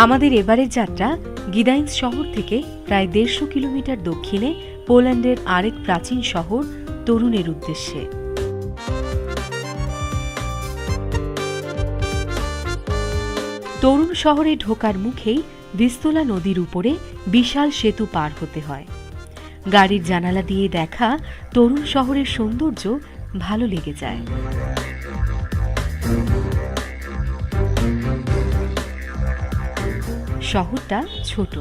আমাদের এবারের যাত্রা গিদাইন্স শহর থেকে প্রায় দেড়শো কিলোমিটার দক্ষিণে পোল্যান্ডের আরেক প্রাচীন শহর তরুণের উদ্দেশ্যে। তরুণ শহরে ঢোকার মুখেই বিস্তলা নদীর উপরে বিশাল সেতু পার হতে হয়। গাড়ির জানালা দিয়ে দেখা তরুণ শহরের সৌন্দর্য ভালো লেগে যায়। শহরটা ছোট।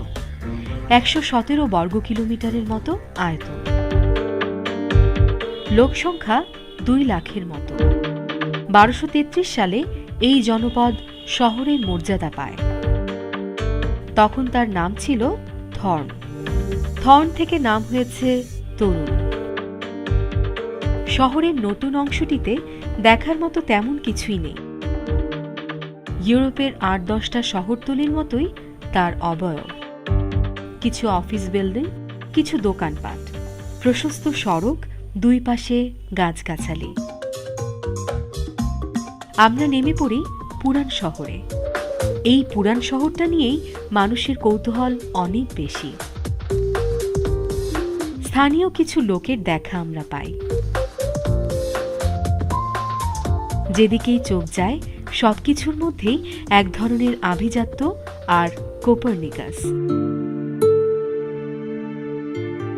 একশো সতেরো বর্গ কিলোমিটারের মতো আয়তন। লোকসংখ্যা দুই লাখের মতো। বারোশো সালে এই জনপদ শহরের মর্যাদা পায়। তখন তার নাম ছিল থর্ন। থর্ন থেকে নাম হয়েছে তরুণ। শহরের নতুন অংশটিতে দেখার মতো তেমন কিছুই নেই। ইউরোপের আট দশটা শহরতলির মতোই তার অবয়ব। কিছু অফিস বিল্ডিং, কিছু দোকানপাট। প্রশস্ত সড়ক, দুই পাশে গাছগাছালি। আমরা নেমে পড়ি পুরান শহরে। এই পুরান শহরটা নিয়েই মানুষের কৌতূহল অনেক বেশি। স্থানীয় কিছু লোকের দেখা আমরা পাই। যেদিকেই চোখ যায় সবকিছুর মধ্যেই এক ধরনের আভিজাত্য আর কোপার্নিকাস।